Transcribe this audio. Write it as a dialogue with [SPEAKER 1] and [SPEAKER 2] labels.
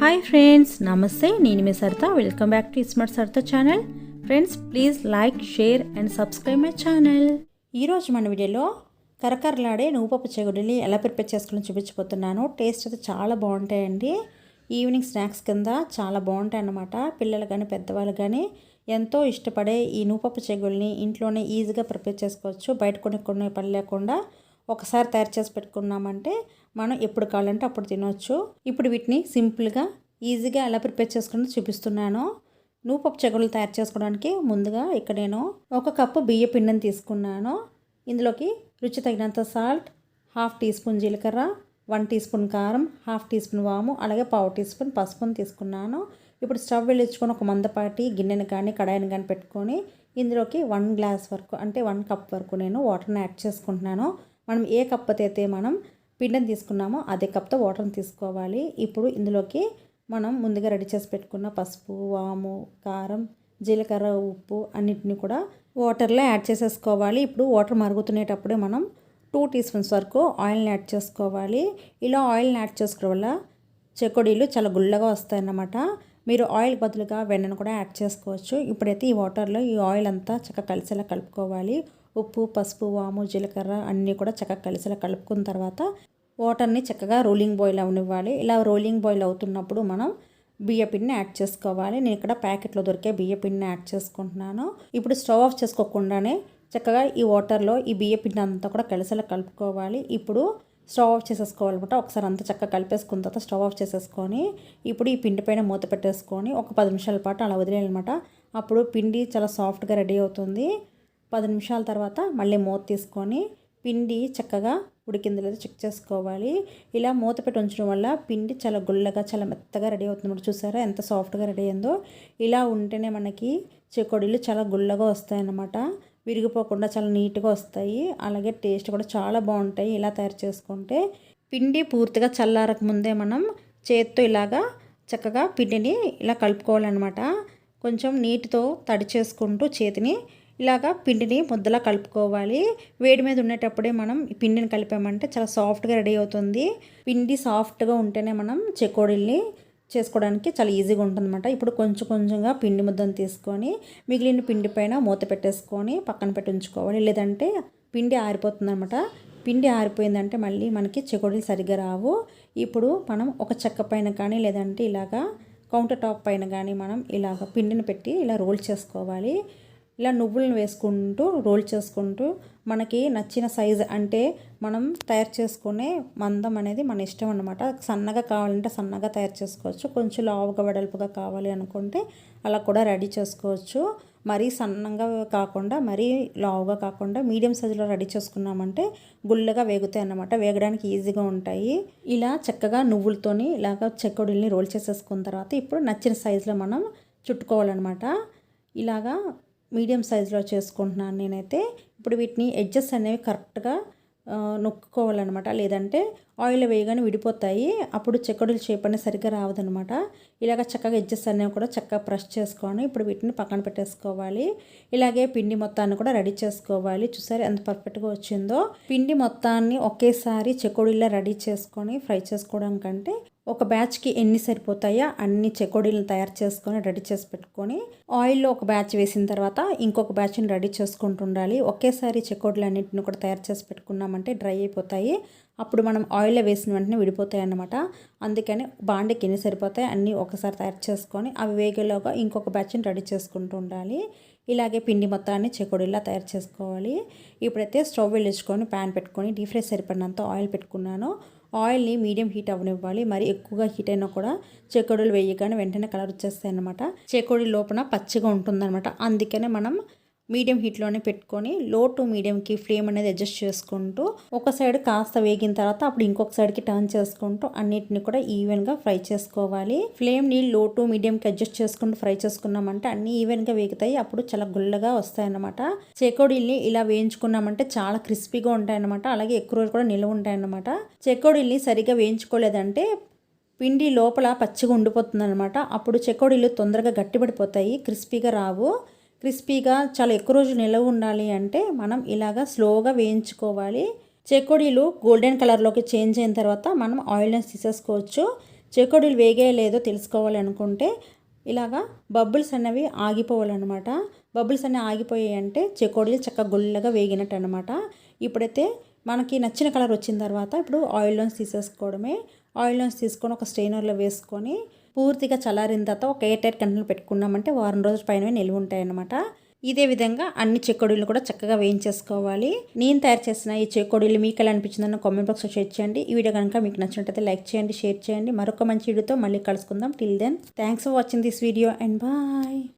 [SPEAKER 1] Hi friends నమస్తే నేను మీ Saritha. Welcome back to smart Saritha channel friends please like share and subscribe my channel ఈరోజు మన వీడియోలో కరకరలాడే నువ్వుపప్పు చెగుడిని ఎలా ప్రిపేర్ చేసుకోవాలని చూపించబోతున్నాను. టేస్ట్ అయితే చాలా బాగుంటాయండి. ఈవినింగ్ స్నాక్స్ కింద చాలా బాగుంటాయి అన్నమాట పిల్లలు కానీ పెద్దవాళ్ళు కానీ ఎంతో ఇష్టపడే ఈ నువ్వుపప్పు చెగుల్ని ఇంట్లోనే ఈజీగా ప్రిపేర్ చేసుకోవచ్చు. బయట కొనుక్కునే పని లేకుండా ఒకసారి తయారు చేసి పెట్టుకున్నామంటే మనం ఎప్పుడు కావాలంటే అప్పుడు తినవచ్చు ఇప్పుడు వీటిని సింపుల్గా ఈజీగా ఎలా ప్రిపేర్ చేసుకుని చూపిస్తున్నాను. నువ్వు పప్పు చెగులు తయారు చేసుకోవడానికి ముందుగా ఇక్కడ నేను ఒక కప్పు బియ్య పిండిని తీసుకున్నాను. ఇందులోకి రుచి తగినంత సాల్ట్ హాఫ్ టీ స్పూన్ జీలకర్ర వన్ టీ స్పూన్ కారం హాఫ్ టీ స్పూన్ వాము అలాగే పావు టీ స్పూన్ పసుపుని తీసుకున్నాను. ఇప్పుడు స్టవ్ వెళ్ళించుకొని ఒక మందపాటి గిన్నెని కానీ కడాయిని కానీ పెట్టుకొని ఇందులోకి వన్ గ్లాస్ వరకు అంటే వన్ కప్ వరకు నేను వాటర్ని యాడ్ చేసుకుంటున్నాను. మనం ఏ కప్ అయితే మనం పిండిని తీసుకున్నామో అదే కప్తో వాటర్ని తీసుకోవాలి. ఇప్పుడు ఇందులోకి మనం ముందుగా రెడీ చేసి పెట్టుకున్న పసుపు వాము కారం జీలకర్ర ఉప్పు అన్నిటిని కూడా వాటర్లో యాడ్ చేసేసుకోవాలి. ఇప్పుడు వాటర్ మరుగుతునేటప్పుడే మనం టూ టీ స్పూన్స్ వరకు ఆయిల్ని యాడ్ చేసుకోవాలి. ఇలా ఆయిల్ని యాడ్ చేసుకోవడం వల్ల చెకోడీలు చాలా గుల్లగా వస్తాయన్నమాట. మీరు ఆయిల్ బదులుగా వెన్నను కూడా యాడ్ చేసుకోవచ్చు. ఇప్పుడైతే ఈ వాటర్లో ఈ ఆయిల్ అంతా చక్కగా కలిసేలా కలుపుకోవాలి. ఉప్పు పసుపు వాము జీలకర్ర అన్నీ కూడా చక్కగా కలిసిలా కలుపుకున్న తర్వాత వాటర్ని చక్కగా రోలింగ్ బాయిల్ అవనివ్వాలి. ఇలా రోలింగ్ బాయిల్ అవుతున్నప్పుడు మనం బియ్య పిండిని యాడ్ చేసుకోవాలి. నేను ఇక్కడ ప్యాకెట్లో దొరికే బియ్య పిండిని యాడ్ చేసుకుంటున్నాను. ఇప్పుడు స్టవ్ ఆఫ్ చేసుకోకుండానే చక్కగా ఈ వాటర్లో ఈ బియ్య పిండి అంతా కూడా కలిసేలా కలుపుకోవాలి. ఇప్పుడు స్టవ్ ఆఫ్ చేసేసుకోవాలన్నమాట. ఒకసారి అంతా చక్కగా కలిపేసుకున్న తర్వాత స్టవ్ ఆఫ్ చేసేసుకొని ఇప్పుడు ఈ పిండి పైన మూత పెట్టేసుకొని ఒక పది నిమిషాల పాటు అలా వదిలేయాలన్నమాట. అప్పుడు పిండి చాలా సాఫ్ట్గా రెడీ అవుతుంది. పది నిమిషాల తర్వాత మళ్ళీ మూత తీసుకొని పిండి చక్కగా ఉడికింది లేదో చెక్ చేసుకోవాలి. ఇలా మూత పెట్టి ఉంచడం వల్ల పిండి చాలా గుల్లగా చాలా మెత్తగా రెడీ అవుతుంది చూసారా? ఎంత సాఫ్ట్గా రెడీ అయిందో. ఇలా ఉంటేనే మనకి చెకోడీలు చాలా గుల్లగా వస్తాయన్నమాట. విరిగిపోకుండా చాలా నీట్గా వస్తాయి. అలాగే టేస్ట్ కూడా చాలా బాగుంటాయి ఇలా తయారు చేసుకుంటే. పిండి పూర్తిగా చల్లారక ముందే మనం చేత్తో ఇలాగా చక్కగా పిండిని ఇలా కలుపుకోవాలన్నమాట. కొంచెం నీటితో తడి చేసుకుంటూ చేతిని ఇలాగా పిండిని ముద్దలా కలుపుకోవాలి. వేడి మీద ఉండేటప్పుడే మనం పిండిని కలిపామంటే చాలా సాఫ్ట్గా రెడీ అవుతుంది. పిండి సాఫ్ట్గా ఉంటేనే మనం చెకోడీల్ని చేసుకోవడానికి చాలా ఈజీగా ఉంటుందన్నమాట. ఇప్పుడు కొంచెం కొంచెంగా పిండి ముద్దను తీసుకొని మిగిలిన పిండి పైన మూత పెట్టేసుకొని పక్కన పెట్టి ఉంచుకోవాలి. లేదంటే పిండి ఆరిపోతుందన్నమాట. పిండి ఆరిపోయిందంటే మళ్ళీ మనకి చెకోడీలు సరిగ్గా రావు. ఇప్పుడు మనం ఒక చెక్క పైన కానీ లేదంటే ఇలాగా కౌంటర్ టాప్ పైన కానీ మనం ఇలాగ పిండిని పెట్టి ఇలా రోల్ చేసుకోవాలి. ఇలా నువ్వులను వేసుకుంటూ రోల్ చేసుకుంటూ మనకి నచ్చిన సైజు అంటే మనం తయారు చేసుకునే మందం అనేది మన ఇష్టం అనమాట సన్నగా కావాలంటే సన్నగా తయారు చేసుకోవచ్చు. కొంచెం లావుగా వెడల్పుగా కావాలి అనుకుంటే అలా కూడా రెడీ చేసుకోవచ్చు. మరీ సన్నంగా కాకుండా మరీ లావుగా కాకుండా మీడియం సైజులో రెడీ చేసుకున్నామంటే గుల్లగా వేగుతాయి అన్నమాట. వేగడానికి ఈజీగా ఉంటాయి. ఇలా చక్కగా నువ్వులతోని ఇలాగ చెక్కడుల్ని రోల్ చేసేసుకున్న తర్వాత ఇప్పుడు నచ్చిన సైజులో మనం చుట్టుకోవాలన్నమాట. ఇలాగా మీడియం సైజులో చేసుకుంటున్నాను నేనైతే. ఇప్పుడు వీటిని ఎడ్జెస్ అనేవి కరెక్ట్గా నొక్కుకోవాలన్నమాట. లేదంటే ఆయిల్ వేయగానే విడిపోతాయి. అప్పుడు చెక్కడులు షేప్ అనేది సరిగ్గా రావదనమాట ఇలాగ చక్కగా ఎడ్జెస్ అనేవి కూడా చక్కగా ప్రెస్ చేసుకొని ఇప్పుడు వీటిని పక్కన పెట్టేసుకోవాలి. ఇలాగే పిండి మొత్తాన్ని కూడా రెడీ చేసుకోవాలి. చూసారు ఎంత పర్ఫెక్ట్గా వచ్చిందో. పిండి మొత్తాన్ని ఒకేసారి చెక్కడులా రెడీ చేసుకొని ఫ్రై చేసుకోవడం కంటే ఒక బ్యాచ్కి ఎన్ని సరిపోతాయో? అన్ని చెకోడీలను తయారు చేసుకొని రెడీ చేసి పెట్టుకొని ఆయిల్లో ఒక బ్యాచ్ వేసిన తర్వాత ఇంకొక బ్యాచ్ని రెడీ చేసుకుంటూ ఉండాలి. ఒకేసారి చెకోడీలు అన్నింటిని కూడా తయారు చేసి పెట్టుకున్నామంటే డ్రై అయిపోతాయి. అప్పుడు మనం ఆయిల్లో వేసిన వెంటనే విడిపోతాయి అన్నమాట. అందుకని బాండెకి ఎన్ని సరిపోతాయి అన్నీ ఒకసారి తయారు చేసుకొని అవి వేగేలోగా ఇంకొక బ్యాచ్ని రెడీ చేసుకుంటూ ఉండాలి. ఇలాగే పిండి మొత్తాన్ని చెకోడీలా తయారు చేసుకోవాలి. ఇప్పుడైతే స్టవ్ వెళ్ళించుకొని ప్యాన్ పెట్టుకొని డీప్ ఫ్రై సరిపడినంత ఆయిల్ పెట్టుకున్నాను. ఆయిల్ని మీడియం హీట్ అవ్వనివ్వాలి. మరి ఎక్కువగా హీట్ అయినా కూడా చెకోడీలు వేయగానే వెంటనే కలర్ వచ్చేస్తాయి అనమాట చెకోడీ లోపల పచ్చిగా ఉంటుందన్నమాట. అందుకనే మనం మీడియం హీట్లోనే పెట్టుకొని లో టు మీడియంకి ఫ్లేమ్ అనేది అడ్జస్ట్ చేసుకుంటూ ఒక సైడ్ కాస్త వేగిన తర్వాత అప్పుడు ఇంకొక సైడ్కి టర్న్ చేసుకుంటూ అన్నిటిని కూడా ఈవెన్గా ఫ్రై చేసుకోవాలి. ఫ్లేమ్ని లో టు మీడియంకి అడ్జస్ట్ చేసుకుంటూ ఫ్రై చేసుకున్నామంటే అన్ని ఈవెన్గా వేగుతాయి. అప్పుడు చాలా గుల్లగా వస్తాయన్నమాట. చెకోడీల్ని ఇలా వేయించుకున్నామంటే చాలా క్రిస్పీగా ఉంటాయన్నమాట. అలాగే ఎక్కువ రోజులు కూడా నిల్వ ఉంటాయన్నమాట. చెకోడీల్ని సరిగా వేయించుకోలేదంటే పిండి లోపల పచ్చిగా ఉండిపోతుంది అనమాట అప్పుడు చెకోడీలు తొందరగా గట్టిపడిపోతాయి క్రిస్పీగా రావు. క్రిస్పీగా చాలా ఎక్కువ రోజులు నిలవ ఉండాలి అంటే మనం ఇలాగా స్లోగా వేయించుకోవాలి. చెకోడీలు గోల్డెన్ కలర్లోకి చేంజ్ అయిన తర్వాత మనం ఆయిల్ని తీసేసుకోవచ్చు. చెకోడీలు వేగే లేదో తెలుసుకోవాలి అనుకుంటే ఇలాగా బబుల్స్ అనేవి ఆగిపోవాలన్నమాట. బబుల్స్ అనేవి ఆగిపోయాయి అంటే చెకోడీలు చక్కగా గుల్లగా వేగినట్టు అనమాట ఇప్పుడైతే మనకి నచ్చిన కలర్ వచ్చిన తర్వాత ఇప్పుడు ఆయిల్లోన్స్ తీసేసుకోవడమే. ఆయిల్లోన్స్ తీసుకొని ఒక స్టెయినర్లో వేసుకొని పూర్తిగా చల్లారిన తర్వాత ఒక ఎయిర్ టైర్ కంటైనర్ పెట్టుకున్నామంటే వారం రోజుల పైన నిల్వ ఉంటాయన్నమాట ఇదే విధంగా అన్ని చెక్కడీలు కూడా చక్కగా వేయించేసుకోవాలి. నేను తయారు చేసిన ఈ చెక్కడీలు మీకు ఎలా అనిపించిందని కామెంట్ బాక్స్లో షేర్ చేయండి. ఈ వీడియో కనుక మీకు నచ్చినట్లయితే లైక్ చేయండి షేర్ చేయండి. మరొక మంచి వీడియోతో మళ్ళీ కలుసుకుందాం. Till then thanks for watching this video and bye